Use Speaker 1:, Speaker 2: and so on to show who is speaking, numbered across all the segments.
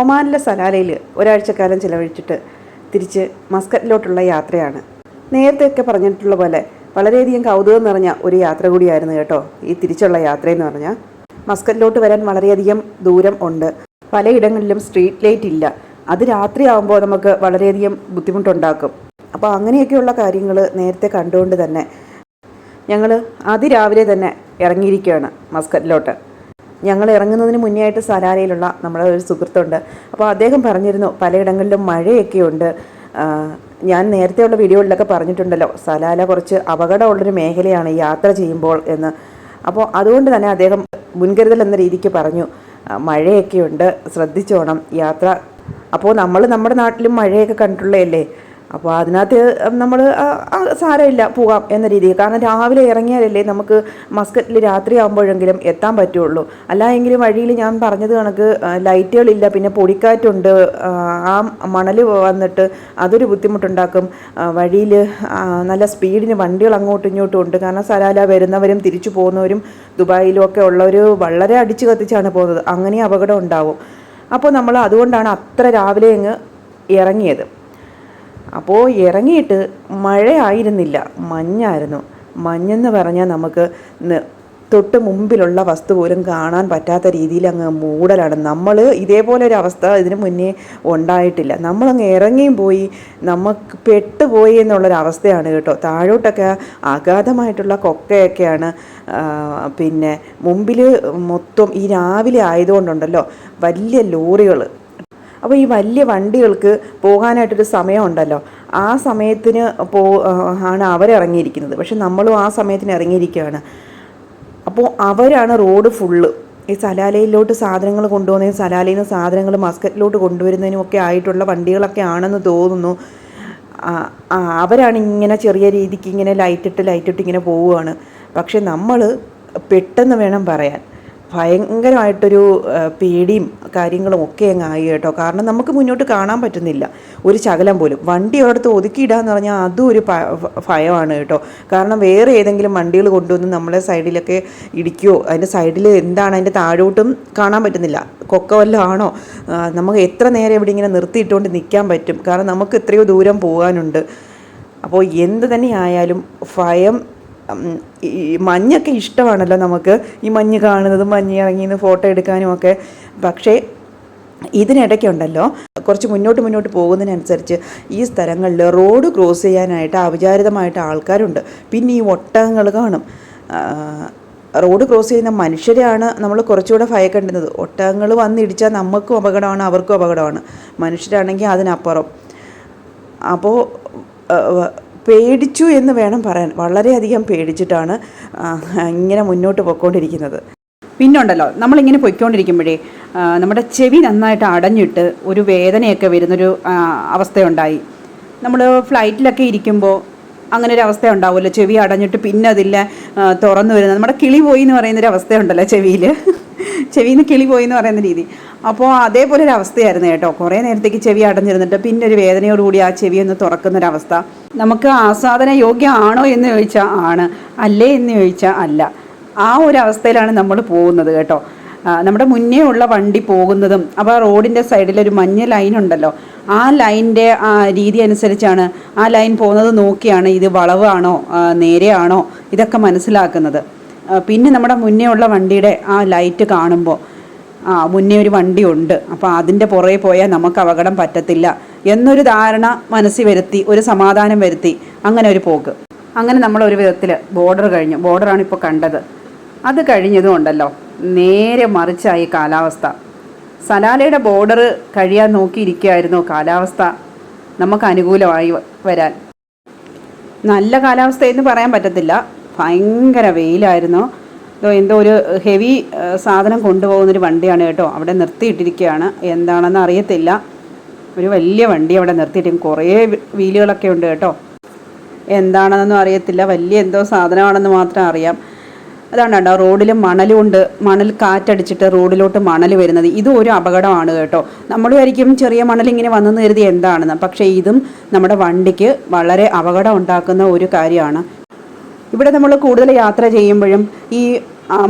Speaker 1: ഒമാനിലെ സലാലയിൽ ഒരാഴ്ചക്കാലം ചിലവഴിച്ചിട്ട് തിരിച്ച് മസ്കറ്റിലോട്ടുള്ള യാത്രയാണ്. നേരത്തെയൊക്കെ പറഞ്ഞിട്ടുള്ള പോലെ വളരെയധികം കൗതുകം നിറഞ്ഞ ഒരു യാത്ര കൂടിയായിരുന്നു കേട്ടോ ഈ തിരിച്ചുള്ള യാത്രയെന്ന് പറഞ്ഞാൽ. മസ്കറ്റിലോട്ട് വരാൻ വളരെയധികം ദൂരം ഉണ്ട്. പലയിടങ്ങളിലും സ്ട്രീറ്റ് ലൈറ്റ് ഇല്ല. അത് രാത്രിയാകുമ്പോൾ നമുക്ക് വളരെയധികം ബുദ്ധിമുട്ടുണ്ടാക്കും. അപ്പോൾ അങ്ങനെയൊക്കെയുള്ള കാര്യങ്ങൾ നേരത്തെ കണ്ടുകൊണ്ട് തന്നെ ഞങ്ങൾ അതിരാവിലെ തന്നെ ഇറങ്ങിയിരിക്കുകയാണ് മസ്കറ്റിലോട്ട്. ഞങ്ങൾ ഇറങ്ങുന്നതിന് മുന്നേ ആയിട്ട് സലാലയിലുള്ള നമ്മുടെ ഒരു സുഹൃത്തുണ്ട്. അപ്പോൾ അദ്ദേഹം പറഞ്ഞിരുന്നു പലയിടങ്ങളിലും മഴയൊക്കെ ഉണ്ട് ആ, ഞാൻ നേരത്തെയുള്ള വീഡിയോകളിലൊക്കെ പറഞ്ഞിട്ടുണ്ടല്ലോ സലാല കുറച്ച് അപകടമുള്ളൊരു മേഖലയാണ് യാത്ര ചെയ്യുമ്പോൾ എന്ന്. അപ്പോൾ അതുകൊണ്ട് തന്നെ അദ്ദേഹം മുൻകരുതൽ എന്ന രീതിക്ക് പറഞ്ഞു മഴയൊക്കെയുണ്ട് ശ്രദ്ധിച്ചോണം യാത്ര. അപ്പോൾ നമ്മൾ നമ്മുടെ നാട്ടിലും മഴയൊക്കെ കണ്ടിട്ടുള്ളതല്ലേ? അപ്പോൾ അതിനകത്ത് നമ്മൾ സാരമില്ല പോകാം എന്ന രീതിയിൽ. കാരണം രാവിലെ ഇറങ്ങിയാലല്ലേ നമുക്ക് മസ്കറ്റിൽ രാത്രി ആകുമ്പോഴെങ്കിലും എത്താൻ പറ്റുള്ളൂ. അല്ല എങ്കിലും വഴിയിൽ ഞാൻ പറഞ്ഞത് കണക്ക് ലൈറ്റുകളില്ല പിന്നെ പൊടിക്കാറ്റുണ്ട് ആ മണൽ വന്നിട്ട് അതൊരു ബുദ്ധിമുട്ടുണ്ടാക്കും. വഴിയിൽ നല്ല സ്പീഡിന് വണ്ടികൾ അങ്ങോട്ടും ഇങ്ങോട്ടും ഉണ്ട്. കാരണം സലാല വരുന്നവരും തിരിച്ചു പോകുന്നവരും ദുബായിലും ഒക്കെ ഉള്ളവർ വളരെ അടിച്ചു കത്തിച്ചാണ് പോകുന്നത്. അങ്ങനെ അപകടം ഉണ്ടാവും. അപ്പോൾ നമ്മൾ അതുകൊണ്ടാണ് അത്ര രാവിലെ അങ്ങ് ഇറങ്ങിയത്. അപ്പോൾ ഇറങ്ങിയിട്ട് മഴയായിരുന്നില്ല മഞ്ഞായിരുന്നു. മഞ്ഞെന്ന് പറഞ്ഞാൽ നമുക്ക് തൊട്ട് മുമ്പിലുള്ള വസ്തു പോലും കാണാൻ പറ്റാത്ത രീതിയിൽ അങ്ങ് മൂടലാണ്. നമ്മൾ ഇതേപോലെ ഒരു അവസ്ഥ ഇതിനു മുന്നേ ഉണ്ടായിട്ടില്ല. നമ്മളങ്ങ് ഇറങ്ങിയും പോയി നമുക്ക് പെട്ടുപോയി എന്നുള്ളൊരവസ്ഥയാണ് കേട്ടോ. താഴോട്ടൊക്കെ അഗാധമായിട്ടുള്ള കൊക്കയൊക്കെയാണ് പിന്നെ മുമ്പിൽ മൊത്തം ഈ രാവിലെ ആയതുകൊണ്ടുണ്ടല്ലോ വലിയ ലോറികൾ അപ്പോൾ ഈ വലിയ വണ്ടികൾക്ക് പോകാനായിട്ടൊരു സമയമുണ്ടല്ലോ. ആ സമയത്തിന് പോ ആണ് അവരിറങ്ങിയിരിക്കുന്നത്. പക്ഷെ നമ്മളും ആ സമയത്തിന് ഇറങ്ങിയിരിക്കുകയാണ്. അപ്പോൾ അവരാണ് റോഡ് ഫുള്ള്. ഈ സലാലയിലോട്ട് സാധനങ്ങൾ കൊണ്ടുപോകുന്നതിനും സലാലയിൽ നിന്ന് സാധനങ്ങൾ മസ്കറ്റിലോട്ട് കൊണ്ടുവരുന്നതിനും ഒക്കെ ആയിട്ടുള്ള വണ്ടികളൊക്കെ ആണെന്ന് തോന്നുന്നു. അവരാണ് ഇങ്ങനെ ചെറിയ രീതിക്ക് ഇങ്ങനെ ലൈറ്റിട്ട് ലൈറ്റിട്ട് ഇങ്ങനെ പോവുകയാണ്. പക്ഷെ നമ്മൾ പെട്ടെന്ന് വേണം പറയാൻ. ഭയങ്കരമായിട്ടൊരു പേടിയും കാര്യങ്ങളും ഒക്കെ അങ്ങ് ആയി കേട്ടോ. കാരണം നമുക്ക് മുന്നോട്ട് കാണാൻ പറ്റുന്നില്ല. ഒരു ശകലം പോലും. വണ്ടി ഒരിടത്ത് ഒതുക്കിയിടാന്ന് പറഞ്ഞാൽ അതും ഒരു ഭയമാണ് കേട്ടോ. കാരണം വേറെ ഏതെങ്കിലും വണ്ടികൾ കൊണ്ടുവന്ന് നമ്മളെ സൈഡിലൊക്കെ ഇടിക്കുകയോ അതിന്റെ സൈഡിൽ എന്താണ് അതിന്റെ താഴോട്ടും കാണാൻ പറ്റുന്നില്ല. കൊക്ക വല്ലതാണോ നമുക്ക് എത്ര നേരം ഇവിടെ ഇങ്ങനെ നിർത്തിയിട്ടുകൊണ്ട് നിൽക്കാൻ പറ്റും? കാരണം നമുക്ക് എത്രയോ ദൂരം പോകാനുണ്ട്. അപ്പോൾ എന്ത് തന്നെ ആയാലും ഭയം ഈ മഞ്ഞൊക്കെ ഇഷ്ടമാണല്ലോ നമുക്ക്. ഈ മഞ്ഞ് കാണുന്നതും മഞ്ഞ് ഇറങ്ങി നിന്ന് ഫോട്ടോ എടുക്കാനും ഒക്കെ. പക്ഷേ ഇതിനിടയ്ക്കുണ്ടല്ലോ കുറച്ച് മുന്നോട്ട് മുന്നോട്ട് പോകുന്നതിനനുസരിച്ച് ഈ സ്ഥലങ്ങളിൽ റോഡ് ക്രോസ് ചെയ്യാനായിട്ട് അവിചാരിതമായിട്ട് ആൾക്കാരുണ്ട്. പിന്നെ ഈ ഒട്ടകങ്ങൾ കാണും. റോഡ് ക്രോസ് ചെയ്യുന്ന മനുഷ്യരെയാണ് നമ്മൾ കുറച്ചുകൂടെ ഭയക്കേണ്ടുന്നത് ഒട്ടകങ്ങൾ വന്നിടിച്ചാൽ നമുക്കും അപകടമാണ് അവർക്കും അപകടമാണ്. മനുഷ്യരാണെങ്കിൽ അതിനപ്പുറം. അപ്പോൾ പേടിച്ചു എന്ന് വേണം പറയാൻ. വളരെയധികം പേടിച്ചിട്ടാണ് ഇങ്ങനെ മുന്നോട്ട് പോയിക്കൊണ്ടിരിക്കുന്നത്.
Speaker 2: പിന്നുണ്ടല്ലോ നമ്മളിങ്ങനെ പൊയ്ക്കൊണ്ടിരിക്കുമ്പോഴേ നമ്മുടെ ചെവി നന്നായിട്ട് അടഞ്ഞിട്ട് ഒരു വേദനയൊക്കെ വരുന്നൊരു അവസ്ഥയുണ്ടായി. നമ്മൾ ഫ്ലൈറ്റിലൊക്കെ ഇരിക്കുമ്പോൾ അങ്ങനെ ഒരു അവസ്ഥ ഉണ്ടാവുമല്ലോ ചെവി അടഞ്ഞിട്ട് പിന്നെ അതില്ല തുറന്നു വരുന്നത്. നമ്മുടെ കിളി പോയി എന്ന് പറയുന്നൊരു അവസ്ഥയുണ്ടല്ലോ ചെവിയിൽ ചെവിയിൽ നിന്ന് കിളി പോയി എന്ന് പറയുന്ന രീതി. അപ്പോൾ അതേപോലെ ഒരു അവസ്ഥയായിരുന്നു കേട്ടോ. കുറേ നേരത്തേക്ക് ചെവി അടഞ്ഞിരുന്നിട്ട് പിന്നെ ഒരു വേദനയോടുകൂടി ആ ചെവി ഒന്ന് തുറക്കുന്നൊരവസ്ഥ. നമുക്ക് ആസ്വാദന യോഗ്യമാണോ എന്ന് ചോദിച്ചാൽ ആണ്. അല്ലേ എന്ന് ചോദിച്ചാൽ അല്ല. ആ ഒരു അവസ്ഥയിലാണ് നമ്മൾ പോകുന്നത് കേട്ടോ. നമ്മുടെ മുന്നേ ഉള്ള വണ്ടി പോകുന്നതും അപ്പോൾ ആ റോഡിന്റെ സൈഡിൽ ഒരു മഞ്ഞ ലൈൻ ഉണ്ടല്ലോ. ആ ലൈനിന്റെ രീതി അനുസരിച്ചാണ് ആ ലൈൻ പോകുന്നത് നോക്കിയാണ് ഇത് വളവാണോ നേരെയാണോ ഇതൊക്കെ മനസ്സിലാക്കുന്നത്. പിന്നെ നമ്മുടെ മുന്നേ ഉള്ള വണ്ടിയുടെ ആ ലൈറ്റ് കാണുമ്പോൾ ആ മുന്നേ ഒരു വണ്ടി ഉണ്ട്. അപ്പോൾ അതിന്റെ പുറകെ പോയാൽ നമുക്ക് അപകടം പറ്റത്തില്ല എന്നൊരു ധാരണ മനസ്സിൽ വരുത്തി ഒരു സമാധാനം വരുത്തി അങ്ങനെ ഒരു പോക്ക്. അങ്ങനെ നമ്മൾ ഒരു വിധത്തിൽ ബോർഡർ കഴിഞ്ഞു. ബോർഡറാണ് ഇപ്പോൾ കണ്ടത്. അത് കഴിഞ്ഞതും ഉണ്ടല്ലോ. നേരെ മറിച്ചായി കാലാവസ്ഥ. സലാലയുടെ ബോർഡർ കഴിയാൻ നോക്കിയിരിക്കുകയായിരുന്നു കാലാവസ്ഥ. നമുക്ക് അനുകൂലമായി വരാൻ. നല്ല കാലാവസ്ഥയെന്ന് പറയാൻ പറ്റത്തില്ല. ഭയങ്കര വെയിലായിരുന്നു. ഇതോ എന്തോ ഒരു ഹെവി സാധനം കൊണ്ടുപോകുന്നൊരു വണ്ടിയാണ് കേട്ടോ. അവിടെ നിർത്തിയിട്ടിരിക്കുകയാണ്. എന്താണെന്ന് അറിയത്തില്ല. ഒരു വലിയ വണ്ടി അവിടെ നിർത്തിയിട്ട് കുറേ വീലുകളൊക്കെ ഉണ്ട് കേട്ടോ. എന്താണെന്നൊന്നും അറിയത്തില്ല. വലിയ എന്തോ സാധനമാണെന്ന് മാത്രം അറിയാം. അതാണ് കേട്ടോ. റോഡിൽ മണലുണ്ട് മണൽ കാറ്റടിച്ചിട്ട് റോഡിലോട്ട് മണൽ വരുന്നത്. ഇതും ഒരു അപകടമാണ് കേട്ടോ. നമ്മൾ ചെറിയ മണൽ ഇങ്ങനെ വന്നെന്ന് കരുതി എന്താണെന്ന്. പക്ഷേ ഇതും നമ്മുടെ വണ്ടിക്ക് വളരെ അപകടം ഉണ്ടാക്കുന്ന ഒരു കാര്യമാണ്. ഇവിടെ നമ്മൾ കൂടുതൽ യാത്ര ചെയ്യുമ്പോഴും ഈ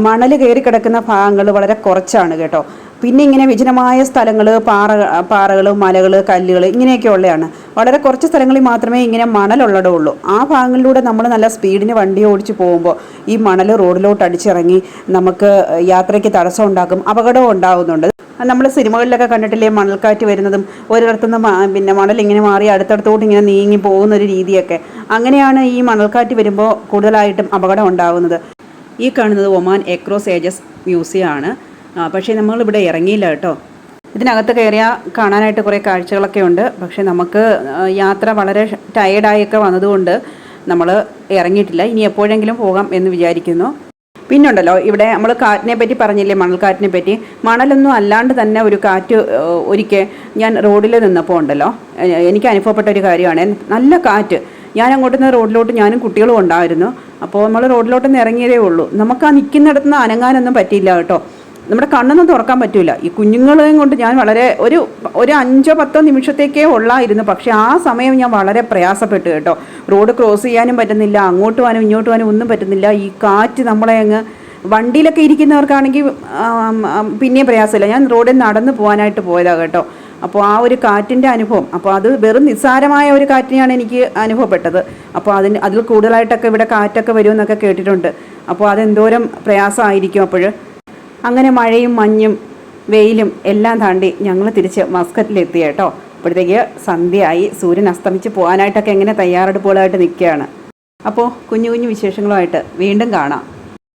Speaker 2: മണൽ കയറി കിടക്കുന്ന ഭാഗങ്ങൾ വളരെ കുറച്ചാണ് കേട്ടോ.
Speaker 1: പിന്നെ ഇങ്ങനെ വിജനമായ സ്ഥലങ്ങൾ പാറ പാറകൾ മലകൾ കല്ലുകൾ ഇങ്ങനെയൊക്കെ ഉള്ളതാണ്. വളരെ കുറച്ച് സ്ഥലങ്ങളിൽ മാത്രമേ ഇങ്ങനെ മണലുള്ളടമുള്ളൂ ആ ഭാഗങ്ങളിലൂടെ നമ്മൾ നല്ല സ്പീഡിന് വണ്ടി ഓടിച്ച് പോകുമ്പോൾ ഈ മണൽ റോഡിലോട്ട് അടിച്ചിറങ്ങി നമുക്ക് യാത്രയ്ക്ക് തടസ്സം ഉണ്ടാക്കും അപകടവും ഉണ്ടാകുന്നുണ്ട് നമ്മൾ സിനിമകളിലൊക്കെ കണ്ടിട്ടില്ലേ മണൽക്കാറ്റ് വരുന്നതും ഒരിടത്തുനിന്ന് പിന്നെ മണൽ ഇങ്ങനെ മാറി അടുത്തടുത്തോട്ട് ഇങ്ങനെ നീങ്ങി പോകുന്ന ഒരു രീതിയൊക്കെ. അങ്ങനെയാണ് ഈ മണൽക്കാറ്റ് വരുമ്പോൾ കൂടുതലായിട്ടും അപകടം ഉണ്ടാകുന്നത് ഈ കാണുന്നത് ഒമാൻ എക്രോസ് ഏജസ് മ്യൂസിയം ആണ് പക്ഷേ നമ്മളിവിടെ ഇറങ്ങിയില്ല കേട്ടോ. ഇതിനകത്ത് കയറിയാൽ കാണാനായിട്ട് കുറേ കാഴ്ചകളൊക്കെ ഉണ്ട്. പക്ഷേ നമുക്ക് യാത്ര വളരെ ടയേർഡായൊക്കെ വന്നതുകൊണ്ട് നമ്മൾ ഇറങ്ങിയിട്ടില്ല. ഇനി എപ്പോഴെങ്കിലും പോകാം എന്ന് വിചാരിക്കുന്നു. പിന്നുണ്ടല്ലോ ഇവിടെ നമ്മൾ കാറ്റിനെ പറ്റി പറഞ്ഞില്ലേ മണൽക്കാറ്റിനെ പറ്റി? മണലൊന്നും അല്ലാണ്ട് തന്നെ ഒരു കാറ്റ് ഒരിക്കൽ ഞാൻ റോഡിൽ നിന്നപ്പോൾ ഉണ്ടല്ലോ എനിക്ക് അനുഭവപ്പെട്ട ഒരു കാര്യമാണ്. നല്ല കാറ്റ്. ഞാൻ അങ്ങോട്ട് നിന്ന് റോഡിലോട്ട് ഞാനും കുട്ടികളും ഉണ്ടായിരുന്നു. അപ്പോൾ നമ്മൾ റോഡിലോട്ട് നിന്ന് ഇറങ്ങിയതേ ഉള്ളൂ. നമുക്ക് ആ നിൽക്കുന്നിടത്തുനിന്ന് അനങ്ങാനൊന്നും പറ്റിയില്ല കേട്ടോ. നമ്മുടെ കണ്ണൊന്നും തുറക്കാൻ പറ്റില്ല ഈ കുഞ്ഞുങ്ങളെയും കൊണ്ട് ഞാൻ വളരെ ഒരു ഒരു അഞ്ചോ പത്തോ നിമിഷത്തേക്കേ ഉള്ളായിരുന്നു. പക്ഷേ ആ സമയം ഞാൻ വളരെ പ്രയാസപ്പെട്ടു കേട്ടോ. റോഡ് ക്രോസ് ചെയ്യാനും പറ്റുന്നില്ല അങ്ങോട്ട് പോകാനും ഇങ്ങോട്ട് പോകാനും ഒന്നും പറ്റുന്നില്ല. ഈ കാറ്റ് നമ്മളെ അങ്ങ് വണ്ടിയിലൊക്കെ ഇരിക്കുന്നവർക്കാണെങ്കിൽ പിന്നെയും പ്രയാസമില്ല. ഞാൻ റോഡിൽ നടന്ന് പോകാനായിട്ട് പോയതാണ് കേട്ടോ. അപ്പോൾ ആ ഒരു കാറ്റിന്റെ അനുഭവം. അപ്പോൾ അത് വെറും നിസ്സാരമായ ഒരു കാറ്റിനെയാണ് എനിക്ക് അനുഭവപ്പെട്ടത്. അപ്പോൾ അതിന് അതിൽ കൂടുതലായിട്ടൊക്കെ ഇവിടെ കാറ്റൊക്കെ വരുമെന്നൊക്കെ കേട്ടിട്ടുണ്ട്. അപ്പോൾ അതെന്തോരം പ്രയാസമായിരിക്കും അപ്പോൾ. അങ്ങനെ മഴയും മഞ്ഞും വെയിലും എല്ലാം താണ്ടി ഞങ്ങൾ തിരിച്ച് മസ്കറ്റിലെത്തി കേട്ടോ. അപ്പോഴത്തേക്ക് സന്ധ്യയായി. സൂര്യൻ അസ്തമിച്ച് പോകാനായിട്ടൊക്കെ എങ്ങനെ തയ്യാറെടുപ്പുകളായിട്ട് നിൽക്കുകയാണ്. അപ്പോൾ കുഞ്ഞു കുഞ്ഞു വിശേഷങ്ങളുമായിട്ട് വീണ്ടും കാണാം.